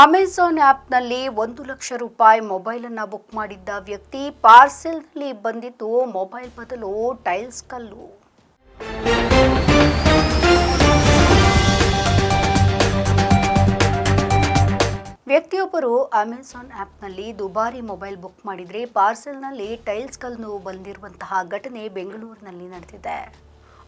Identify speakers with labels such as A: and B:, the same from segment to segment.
A: Amazon ಆ್ಯಪ್ನಲ್ಲಿ ಒಂದು ಲಕ್ಷ ರೂಪಾಯಿ ಮೊಬೈಲನ್ನು ಬುಕ್ ಮಾಡಿದ್ದ ವ್ಯಕ್ತಿ ಪಾರ್ಸೆಲ್ನಲ್ಲಿ ಬಂದಿದ್ದು ಮೊಬೈಲ್ ಬದಲು ಟೈಲ್ಸ್ ಕಲ್ಲು. ವ್ಯಕ್ತಿಯೊಬ್ಬರು ಅಮೆಜಾನ್ ಆ್ಯಪ್ನಲ್ಲಿ ದುಬಾರಿ ಮೊಬೈಲ್ ಬುಕ್ ಮಾಡಿದರೆ ಪಾರ್ಸೆಲ್ನಲ್ಲಿ ಟೈಲ್ಸ್ ಕಲ್ಲು ಬಂದಿರುವಂತಹ ಘಟನೆ ಬೆಂಗಳೂರಿನಲ್ಲಿ ನಡೆದಿದೆ.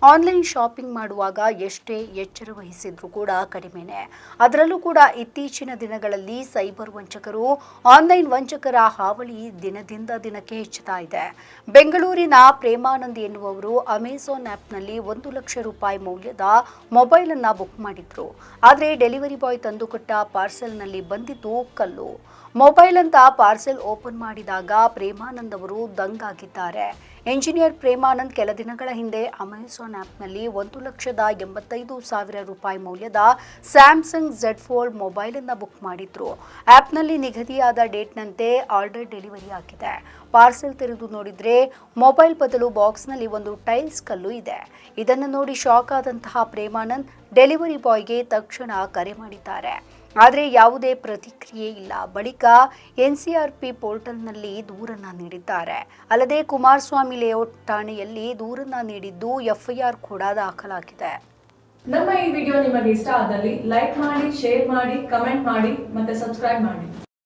A: ಆನ್ಲೈನ್ ಶಾಪಿಂಗ್ ಮಾಡುವಾಗ ಎಷ್ಟೇ ಎಚ್ಚರ ವಹಿಸಿದ್ರೂ ಕೂಡ ಕಡಿಮೆನೆ. ಅದರಲ್ಲೂ ಕೂಡ ಇತ್ತೀಚಿನ ದಿನಗಳಲ್ಲಿ ಸೈಬರ್ ವಂಚಕರು, ಆನ್ಲೈನ್ ವಂಚಕರ ಹಾವಳಿ ದಿನದಿಂದ ದಿನಕ್ಕೆ ಹೆಚ್ಚುತ್ತಾ ಇದೆ. ಬೆಂಗಳೂರಿನ ಪ್ರೇಮಾನಂದ್ ಎನ್ನುವವರು ಅಮೆಝಾನ್ ಆ್ಯಪ್ನಲ್ಲಿ ಒಂದು ಲಕ್ಷ ರೂಪಾಯಿ ಮೌಲ್ಯದ ಮೊಬೈಲ್ ಅನ್ನ ಬುಕ್ ಮಾಡಿದ್ರು. ಆದರೆ ಡೆಲಿವರಿ ಬಾಯ್ ತಂದುಕೊಟ್ಟ ಪಾರ್ಸೆಲ್ನಲ್ಲಿ ಬಂದಿದ್ದು ಕಲ್ಲು. ಮೊಬೈಲ್ ಅಂತ ಪಾರ್ಸೆಲ್ ಓಪನ್ ಮಾಡಿದಾಗ ಪ್ರೇಮಾನಂದ್ ಅವರು ದಂಗಾಗಿದ್ದಾರೆ. ಎಂಜಿನಿಯರ್ ಪ್ರೇಮಾನಂದ್ ಕೆಲ ದಿನಗಳ ಹಿಂದೆ ಅಮೆಜಾನ್ ಆ್ಯಪ್ನಲ್ಲಿ ಒಂದು ಲಕ್ಷದ ಎಂಬತ್ತೈದು ಸಾವಿರ ರೂಪಾಯಿ ಮೌಲ್ಯದ ಸ್ಯಾಮ್ಸಂಗ್ ಝೆಡ್ ಫೋಲ್ಡ್ ಮೊಬೈಲನ್ನು ಬುಕ್ ಮಾಡಿದ್ರು. ಆ್ಯಪ್ನಲ್ಲಿ ನಿಗದಿಯಾದ ಡೇಟ್ನಂತೆ ಆರ್ಡರ್ ಡೆಲಿವರಿ ಆಗಿದೆ. ಪಾರ್ಸೆಲ್ ತೆರೆದು ನೋಡಿದರೆ ಮೊಬೈಲ್ ಬದಲು ಬಾಕ್ಸ್ನಲ್ಲಿ ಒಂದು ಟೈಲ್ಸ್ ಕಲ್ಲು ಇದೆ. ಇದನ್ನು ನೋಡಿ ಶಾಕ್ ಆದಂತಹ ಪ್ರೇಮಾನಂದ್, ಡೆಲಿವರಿ ಬಾಯ್ಗೆ ತಕ್ಷಣ ಕರೆ ಮಾಡಿದ್ದಾರೆ. ಆದರೆ ಯಾವುದೇ ಪ್ರತಿಕ್ರಿಯೆ ಇಲ್ಲ. ಬಳಿಕ ಎನ್ಸಿಆರ್ಪಿ ಪೋರ್ಟಲ್ನಲ್ಲಿ ದೂರನ್ನ ನೀಡಿದ್ದಾರೆ. ಅಲ್ಲದೆ ಕುಮಾರಸ್ವಾಮಿ ಲೇಔಟ್ ಠಾಣೆಯಲ್ಲಿ ದೂರನ್ನ ನೀಡಿದ್ದು ಎಫ್ಐಆರ್ ಕೂಡ ದಾಖಲಾಗಿದೆ.
B: ನಮ್ಮ ಈ ವಿಡಿಯೋ ನಿಮಗೆ ಇಷ್ಟ ಆದಲ್ಲಿ ಲೈಕ್ ಮಾಡಿ, ಶೇರ್ ಮಾಡಿ, ಕಮೆಂಟ್ ಮಾಡಿ ಮತ್ತೆ ಸಬ್ಸ್ಕ್ರೈಬ್ ಮಾಡಿ.